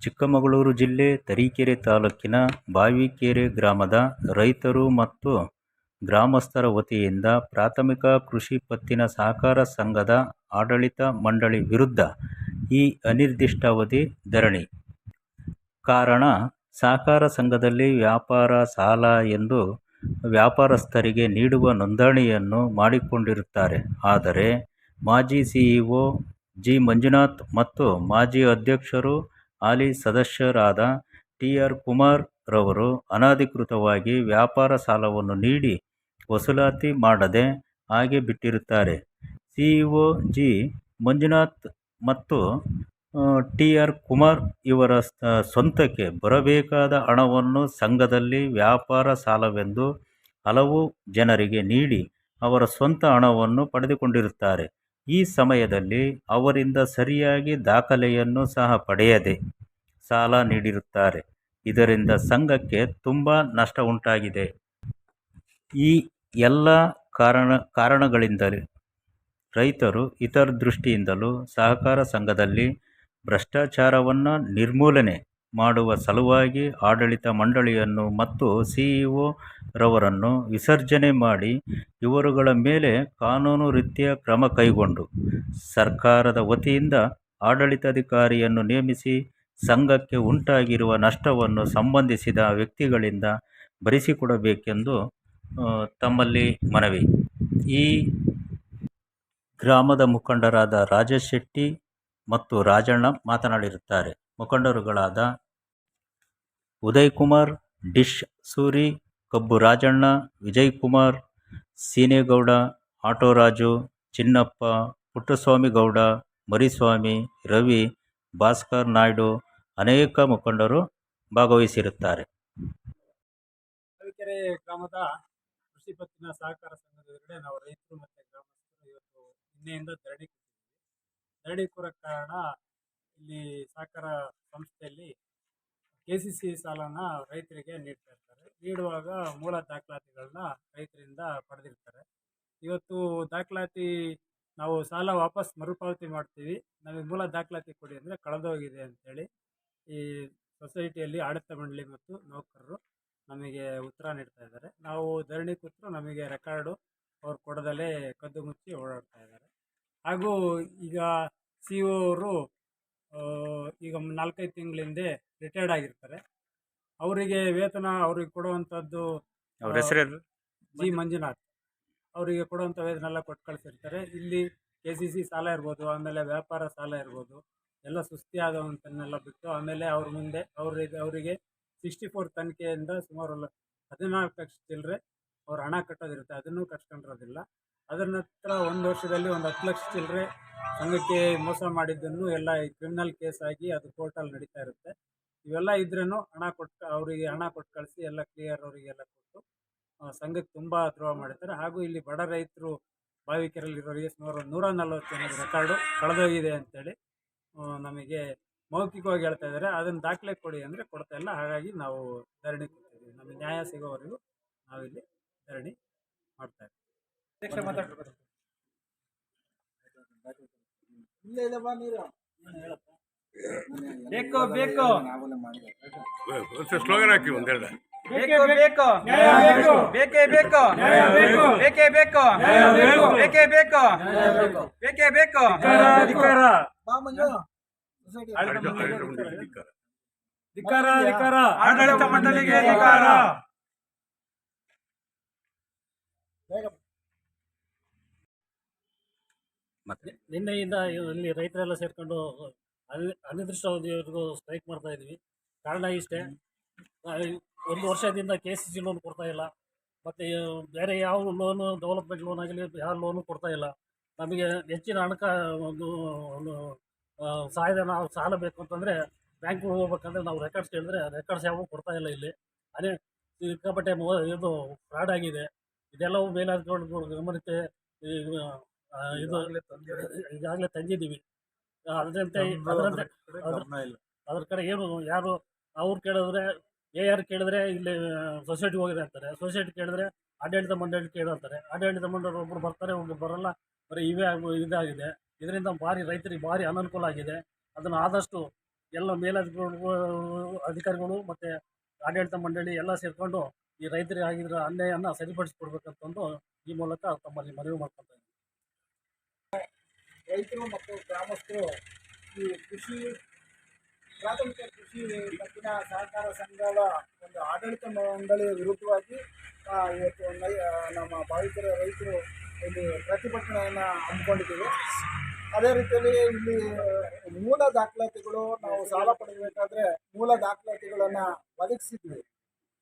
ಚಿಕ್ಕಮಗಳೂರು ಜಿಲ್ಲೆ ತರೀಕೆರೆ ತಾಲೂಕಿನ ಬಾವಿಕೆರೆ ಗ್ರಾಮದ ರೈತರು ಮತ್ತು ಗ್ರಾಮಸ್ಥರ ವತಿಯಿಂದ ಪ್ರಾಥಮಿಕ ಕೃಷಿ ಪತ್ತಿನ ಸಹಕಾರ ಸಂಘದ ಆಡಳಿತ ಮಂಡಳಿ ವಿರುದ್ಧ ಈ ಅನಿರ್ದಿಷ್ಟಾವಧಿ ಧರಣಿ. ಕಾರಣ, ಸಹಕಾರ ಸಂಘದಲ್ಲಿ ವ್ಯಾಪಾರ, ಸಾಲ ಎಂದು ವ್ಯಾಪಾರಸ್ಥರಿಗೆ ನೀಡುವ ನೋಂದಣಿಯನ್ನು ಮಾಡಿಕೊಂಡಿರುತ್ತಾರೆ. ಆದರೆ, ಮಾಜಿ ಸಿಇಒ ಜಿ ಮಂಜುನಾಥ್ ಮತ್ತು ಮಾಜಿ ಅಧ್ಯಕ್ಷರು ಹಾಲಿ ಸದಸ್ಯರಾದ ಟಿ ಆರ್ ಕುಮಾರ್ ರವರು ಅನಧಿಕೃತವಾಗಿ ವ್ಯಾಪಾರ ಸಾಲವನ್ನು ನೀಡಿ ವಸೂಲಾತಿ ಮಾಡದೆ ಹಾಗೆ ಬಿಟ್ಟಿರುತ್ತಾರೆ. CEO G. ಮಂಜುನಾಥ್ ಮತ್ತು ಟಿ ಆರ್ ಕುಮಾರ್ ಇವರ ಸ್ವಂತಕ್ಕೆ ಬರಬೇಕಾದ ಹಣವನ್ನು ಸಂಘದಲ್ಲಿ ವ್ಯಾಪಾರ ಸಾಲವೆಂದು ಹಲವು ಜನರಿಗೆ ನೀಡಿ ಅವರ ಸ್ವಂತ ಹಣವನ್ನು ಪಡೆದುಕೊಂಡಿರುತ್ತಾರೆ. ಈ ಸಮಯದಲ್ಲಿ ಅವರಿಂದ ಸರಿಯಾಗಿ ದಾಖಲೆಯನ್ನು ಸಹ ಪಡೆಯದೆ ಸಾಲ ನೀಡಿರುತ್ತಾರೆ. ಇದರಿಂದ ಸಂಘಕ್ಕೆ ತುಂಬ ನಷ್ಟ ಉಂಟಾಗಿದೆ. ಈ ಎಲ್ಲ ಕಾರಣ, ಕಾರಣಗಳಿಂದಲೇ ರೈತರು ಇತರ ದೃಷ್ಟಿಯಿಂದಲೂ ಸಹಕಾರ ಸಂಘದಲ್ಲಿ ಭ್ರಷ್ಟಾಚಾರವನ್ನು ನಿರ್ಮೂಲನೆ ಮಾಡುವ ಸಲುವಾಗಿ ಆಡಳಿತ ಮಂಡಳಿಯನ್ನು ಮತ್ತು ಸಿ ಇ ಒ ರವರನ್ನು ವಿಸರ್ಜನೆ ಮಾಡಿ ಇವರುಗಳ ಮೇಲೆ ಕಾನೂನು ರೀತಿಯ ಕ್ರಮ ಕೈಗೊಂಡು ಸರ್ಕಾರದ ವತಿಯಿಂದ ಆಡಳಿತಾಧಿಕಾರಿಯನ್ನು ನೇಮಿಸಿ ಸಂಘಕ್ಕೆ ಉಂಟಾಗಿರುವ ನಷ್ಟವನ್ನು ಸಂಬಂಧಿಸಿದ ವ್ಯಕ್ತಿಗಳಿಂದ ಭರಿಸಿಕೊಡಬೇಕೆಂದು ತಮ್ಮಲ್ಲಿ ಮನವಿ. ಈ ಗ್ರಾಮದ ಮುಖಂಡರಾದ ರಾಜಶೆಟ್ಟಿ ಶೆಟ್ಟಿ ಮತ್ತು ರಾಜಣ್ಣ ಮಾತನಾಡಿರುತ್ತಾರೆ. ಮುಖಂಡರುಗಳಾದ ಉದಯ್ ಕುಮಾರ್ ಡಿಶ್ ಸೂರಿ, ಕಬ್ಬು ರಾಜಣ್ಣ ವಿಜಯ್ ಕುಮಾರ್ ಸೀನೇಗೌಡ, ಆಟೋರಾಜು, ಚಿನ್ನಪ್ಪ, ಪುಟ್ಟಸ್ವಾಮಿಗೌಡ, ಮರಿಸ್ವಾಮಿ, ರವಿ, ಭಾಸ್ಕರ್ ನಾಯ್ಡು ಅನೇಕ ಮುಖಂಡರು ಭಾಗವಹಿಸಿರುತ್ತಾರೆ. ಬಾವಿಕೆರೆ ಗ್ರಾಮದ ಕೃಷಿ ಪತ್ತಿನ ಸಹಕಾರ ಸಂಘದ ಎದುರುಗಡೆ ನಾವು ರೈತರು ಮತ್ತು ಗ್ರಾಮಸ್ಥರು ಇವತ್ತು ನಿನ್ನೆಯಿಂದ ಧರಣಿ ಕೂತಿದ್ದೀವಿ. ಧರಣಿ ಕೂರಕ್ಕೆ ಕಾರಣ ಇಲ್ಲಿ ಸಹಕಾರ ಸಂಸ್ಥೆಯಲ್ಲಿ ಕೆ ಸಿ ಸಿ ಸಾಲನ ರೈತರಿಗೆ ನೀಡ್ತಾ ಇರ್ತಾರೆ. ನೀಡುವಾಗ ಮೂಲ ದಾಖಲಾತಿಗಳನ್ನ ರೈತರಿಂದ ಪಡೆದಿರ್ತಾರೆ. ಇವತ್ತು ದಾಖಲಾತಿ ನಾವು ಸಾಲ ವಾಪಸ್ ಮರುಪಾವತಿ ಮಾಡ್ತೀವಿ. ನಮಗೆ ಮೂಲ ದಾಖಲಾತಿ ಕೊಡಿ ಅಂದರೆ ಕಳೆದೋಗಿದೆ ಅಂತೇಳಿ ಈ ಸೊಸೈಟಿಯಲ್ಲಿ ಆಡಳಿತ ಮಂಡಳಿ ಮತ್ತು ನೌಕರರು ನಮಗೆ ಉತ್ತರ ನೀಡ್ತಾ ಇದ್ದಾರೆ. ನಾವು ಧರಣಿ ಕೂತರು ನಮಗೆ ರೆಕಾರ್ಡು ಅವ್ರು ಕೊಡದಲ್ಲೇ ಕದ್ದು ಮುಚ್ಚಿ ಓಡಾಡ್ತಾ ಇದ್ದಾರೆ. ಹಾಗೂ ಈಗ ಸಿ ಅವರು ಈಗ ನಾಲ್ಕೈದು ತಿಂಗಳ ಹಿಂದೆ ರಿಟೈರ್ಡ್ ಆಗಿರ್ತಾರೆ. ಅವರಿಗೆ ವೇತನ ಅವ್ರಿಗೆ ಕೊಡುವಂಥದ್ದು ಅವ್ರ ಹೆಸರು ಜಿ ಮಂಜುನಾಥ್. ಅವರಿಗೆ ಕೊಡುವಂಥ ವೇತನ ಎಲ್ಲ ಕೊಟ್ಟು ಕಳಿಸಿರ್ತಾರೆ. ಇಲ್ಲಿ ಕೆ ಸಿ ಸಿ ಸಾಲ ಇರ್ಬೋದು ಆಮೇಲೆ ವ್ಯಾಪಾರ ಸಾಲ ಇರ್ಬೋದು ಎಲ್ಲ ಸುಸ್ತಿ ಆದವಂತನ್ನೆಲ್ಲ ಬಿಟ್ಟು ಆಮೇಲೆ ಅವ್ರ ಮುಂದೆ ಅವರಿಗೆ ಅವರಿಗೆ ಸಿಕ್ಸ್ಟಿ ಫೋರ್ ತನಿಖೆಯಿಂದ ಸುಮಾರು ಹದಿನಾಲ್ಕು ಲಕ್ಷ ಚಿಲ್ಲರೆ ಅವ್ರು ಹಣ ಕಟ್ಟೋದಿರುತ್ತೆ. ಅದನ್ನು ಕಟ್ಕೊಂಡಿರೋದಿಲ್ಲ ಅದರ ನಂತರ ಒಂದು ವರ್ಷದಲ್ಲಿ ಒಂದು ಹತ್ತು ಲಕ್ಷ ಚಿಲ್ಲರೆ ಸಂಘಕ್ಕೆ ಮೋಸ ಮಾಡಿದ್ದನ್ನು ಎಲ್ಲ ಕ್ರಿಮಿನಲ್ ಕೇಸ್ ಆಗಿ ಅದು ಕೋರ್ಟಲ್ಲಿ ನಡೀತಾ ಇರುತ್ತೆ. ಇವೆಲ್ಲ ಇದ್ರೂ ಹಣ ಕೊಟ್ಟು, ಅವರಿಗೆ ಹಣ ಕೊಟ್ಟು ಕಳಿಸಿ ಎಲ್ಲ ಕ್ಲಿಯರ್ ಅವರಿಗೆಲ್ಲ ಕೊಟ್ಟು ಸಂಘಕ್ಕೆ ತುಂಬ ದ್ರೋಹ ಮಾಡಿದ್ದಾರೆ. ಹಾಗೂ ಇಲ್ಲಿ ಬಡ ರೈತರು ಬಾವಿಕೆರಲ್ಲಿರೋರಿಗೆ ಸುಮಾರು ನೂರ ನಲ್ವತ್ತು ಜನದ ರೆಕಾರ್ಡು ಕಳೆದೋಗಿದೆ ಅಂತೇಳಿ ನಮಗೆ ಮೌಖಿಕವಾಗಿ ಹೇಳ್ತಾ ಇದ್ದಾರೆ. ಅದನ್ನು ದಾಖಲೆ ಕೊಡಿ ಅಂದರೆ ಕೊಡ್ತಾ ಇಲ್ಲ. ಹಾಗಾಗಿ ನಾವು ಧರಣಿ ನಮಗೆ ನ್ಯಾಯ ಸಿಗೋವರೆಗೂ ನಾವಿಲ್ಲಿ ಧರಣಿ ಮಾಡ್ತಾ ಇದ್ದೀವಿ. ಬೇಕು ಬೇಕು. ಸ್ಲೋಗನ್ ಹಾಕಿ ಒಂದೆರಡು ಬೇಕು ಬೇಕು. ಬೇಕೇ. ಬೇಕು ಬೇಕು. ಬೇಕೇ. ಬೇಕು ಬೇಕು. ಬೇಕೇ. ಬೇಕು ಧಿಕ್ಕಾರ ಆಡಳಿತ ಮಂಡಳಿಗೆ ಅಧಿಕಾರ ಮತ್ತೆ? ನಿನ್ನೆಯಿಂದ ಇಲ್ಲಿ ರೈತರೆಲ್ಲ ಸೇರ್ಕೊಂಡು ಅನಿ- ಅನಿರ್ದಿಷ್ಟಾವಧಿವರೆಗೂ ಸ್ಟ್ರೈಕ್ ಮಾಡ್ತಾ ಇದ್ವಿ. ಕಾರಣ ಇಷ್ಟೇ. ಒಂದು ವರ್ಷದಿಂದ ಕೆ ಸಿ ಸಿ ಲೋನ್ ಕೊಡ್ತಾ ಇಲ್ಲ. ಮತ್ತು ಬೇರೆ ಯಾವ ಲೋನು ಡೆವಲಪ್ಮೆಂಟ್ ಲೋನ್ ಆಗಲಿ ಯಾವ ಲೋನು ಕೊಡ್ತಾ ಇಲ್ಲ. ನಮಗೆ ಹೆಚ್ಚಿನ ಹಣಕ ಒಂದು ಒಂದು ನಾವು ಸಹಾಯಧನ ಸಾಲ ಬೇಕು ಅಂತಂದರೆ ಬ್ಯಾಂಕ್ಗೆ ಹೋಗ್ಬೇಕಂದ್ರೆ ನಾವು ರೆಕಾರ್ಡ್ಸ್ ಕೇಳಿದ್ರೆ ರೆಕಾರ್ಡ್ಸ್ ಯಾವೂ ಕೊಡ್ತಾ ಇಲ್ಲ ಇಲ್ಲಿ. ಅದೇ ಸಿಕ್ಕಾಪಟ್ಟೆ ಇದು ಫ್ರಾಡ್ ಆಗಿದೆ. ಇದೆಲ್ಲವೂ ಮೇಲಾಧಿಕಾರಿಗಳು ಗಮನಕ್ಕೆ ಇದು ಈಗಾಗಲೇ ತಂದಿದ್ದೀವಿ. ಅದರಂತೆ ಅದರಂತೆ ಅದ್ರ ಅದ್ರ ಕಡೆ ಏನು ಯಾರು ಅವ್ರು ಕೇಳಿದ್ರೆ ಎ ಆರ್ ಕೇಳಿದ್ರೆ ಇಲ್ಲಿ ಸೊಸೈಟಿ ಹೋಗಿದೆ ಅಂತಾರೆ. ಸೊಸೈಟಿ ಕೇಳಿದ್ರೆ ಆಡಳಿತ ಮಂಡಳಿ ಕೇಳಂತಾರೆ ಆಡಳಿತ ಮಂಡಳಿ ಒಬ್ಬರು ಬರ್ತಾರೆ ಒಬ್ಬರು ಬರಲ್ಲ ಬರೀ ಇವೇ ಆಗೋ ಇದಾಗಿದೆ. ಇದರಿಂದ ಭಾರಿ ರೈತರಿಗೆ ಭಾರಿ ಅನನುಕೂಲ ಆಗಿದೆ. ಅದನ್ನು ಆದಷ್ಟು ಎಲ್ಲ ಮೇಲಧಿಕಾರಿಗಳು ಅಧಿಕಾರಿಗಳು ಮತ್ತು ಆಡಳಿತ ಮಂಡಳಿ ಎಲ್ಲ ಸೇರಿಕೊಂಡು ಈ ರೈತರಿಗೆ ಆಗಿರೋ ಅನ್ಯಾಯನ ಸರಿಪಡಿಸ್ಕೊಡ್ಬೇಕಂತಂದು ಈ ಮೂಲಕ ತಮ್ಮಲ್ಲಿ ಮನವಿ ಮಾಡ್ಕೊತಾ ಇದ್ದೀನಿ. ರೈತರು ಮತ್ತು ಗ್ರಾಮಸ್ಥರು ಈ ಕೃಷಿ, ಪ್ರಾಥಮಿಕ ಕೃಷಿ ಪತ್ತಿನ ಸಹಕಾರ ಸಂಘದ ಒಂದು ಆಡಳಿತ ಮಂಡಳಿಯ ವಿರುದ್ಧವಾಗಿ ಇವತ್ತು ನಮ್ಮ ಭಾವಿಕರ ರೈತರು ಇಲ್ಲಿ ಪ್ರತಿಭಟನೆಯನ್ನು ಹಮ್ಮಿಕೊಂಡಿದ್ದೀವಿ. ಅದೇ ರೀತಿಯಲ್ಲಿ ಇಲ್ಲಿ ಮೂಲ ದಾಖಲಾತಿಗಳು ನಾವು ಸಾಲ ಪಡೆಯಬೇಕಾದ್ರೆ ಮೂಲ ದಾಖಲಾತಿಗಳನ್ನು ಒದಗಿಸಿದ್ವಿ.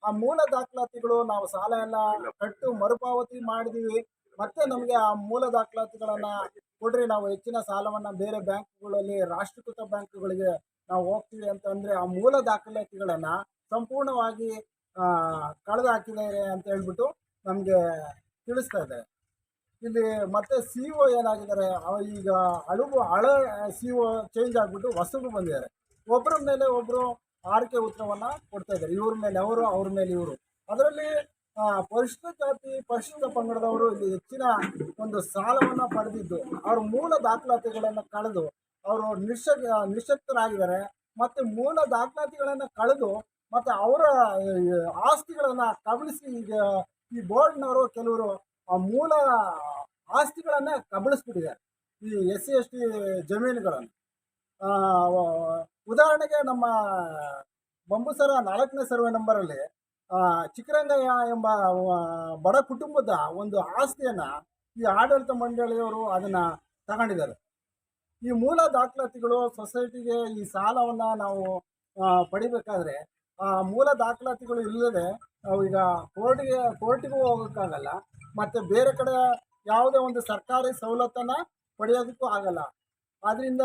ಆ ಮೂಲ ದಾಖಲಾತಿಗಳು ನಾವು ಸಾಲ ಎಲ್ಲ ಕಟ್ಟು ಮರುಪಾವತಿ ಮಾಡಿದೀವಿ ಮತ್ತೆ ನಮಗೆ ಆ ಮೂಲ ದಾಖಲಾತಿಗಳನ್ನು ಕೊಡ್ರಿ, ನಾವು ಹೆಚ್ಚಿನ ಸಾಲವನ್ನು ಬೇರೆ ಬ್ಯಾಂಕ್ಗಳಲ್ಲಿ, ರಾಷ್ಟ್ರೀಕೃತ ಬ್ಯಾಂಕ್ಗಳಿಗೆ ನಾವು ಹೋಗ್ತೀವಿ ಅಂತಂದರೆ ಆ ಮೂಲ ದಾಖಲಾತಿಗಳನ್ನು ಸಂಪೂರ್ಣವಾಗಿ ಕಳೆದು ಹಾಕಿದ್ದಾರೆ ಅಂತ ಹೇಳ್ಬಿಟ್ಟು ನಮಗೆ ತಿಳಿಸ್ತಾ ಇದೆ ಇಲ್ಲಿ ಮತ್ತೆ ಸಿ ಒ ಏನಾಗಿದ್ದಾರೆ ಈಗ ಹಳಬು, ಹಳೆ ಸಿ ಒ ಚೇಂಜ್ ಆಗಿಬಿಟ್ಟು ಹೊಸಬು ಬಂದಿದ್ದಾರೆ. ಒಬ್ಬರ ಮೇಲೆ ಒಬ್ಬರು ಆರ್ಕೆ ಉತ್ತರವನ್ನು ಕೊಡ್ತಾ ಇದ್ದಾರೆ. ಇವ್ರ ಮೇಲೆ ಅವರು, ಅವ್ರ ಮೇಲೆ ಇವರು. ಅದರಲ್ಲಿ ಪರಿಶಿಷ್ಟ ಜಾತಿ ಪರಿಶಿಷ್ಟ ಪಂಗಡದವರು ಇಲ್ಲಿ ಹೆಚ್ಚಿನ ಒಂದು ಸಾಲವನ್ನು ಪಡೆದಿದ್ದು, ಅವ್ರ ಮೂಲ ದಾಖಲಾತಿಗಳನ್ನು ಕಳೆದು ಅವರು ನಿಶಕ್, ನಿಶಕ್ತರಾಗಿದ್ದಾರೆ. ಮತ್ತು ಮೂಲ ದಾಖಲಾತಿಗಳನ್ನು ಕಳೆದು ಮತ್ತು ಅವರ ಆಸ್ತಿಗಳನ್ನು ಕಬಳಿಸಿ ಈಗ ಈ ಬೋರ್ಡ್ನವರು ಕೆಲವರು ಆ ಮೂಲ ಆಸ್ತಿಗಳನ್ನು ಕಬಳಿಸ್ಬಿಟ್ಟಿದ್ದಾರೆ ಈ ಎಸ್ ಸಿ ಎಸ್ ಟಿ ಜಮೀನುಗಳನ್ನು ಉದಾಹರಣೆಗೆ ನಮ್ಮ ಬಂಬುಸರ ನಾಲ್ಕನೇ ಸರ್ವೆ ನಂಬರಲ್ಲಿ ಚಿಕ್ಕರಂಗಯ್ಯ ಎಂಬ ಬಡ ಕುಟುಂಬದ ಒಂದು ಆಸ್ತಿಯನ್ನು ಈ ಆಡಳಿತ ಮಂಡಳಿಯವರು ಅದನ್ನು ತಗೊಂಡಿದ್ದಾರೆ. ಈ ಮೂಲ ದಾಖಲಾತಿಗಳು ಸೊಸೈಟಿಗೆ ಈ ಸಾಲವನ್ನು ನಾವು ಪಡಿಬೇಕಾದ್ರೆ, ಆ, ಮೂಲ ದಾಖಲಾತಿಗಳು ಇಲ್ಲದೆ ನಾವು ಈಗ ಕೋರ್ಟಿಗೆ, ಕೋರ್ಟಿಗೂ ಹೋಗೋಕ್ಕಾಗಲ್ಲ, ಮತ್ತು ಬೇರೆ ಕಡೆ ಯಾವುದೇ ಒಂದು ಸರ್ಕಾರಿ ಸವಲತ್ತನ್ನು ಪಡೆಯೋದಕ್ಕೂ ಆಗಲ್ಲ. ಆದ್ದರಿಂದ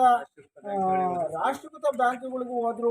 ರಾಷ್ಟ್ರೀಕೃತ ಬ್ಯಾಂಕ್ಗಳಿಗೂ ಹೋದ್ರು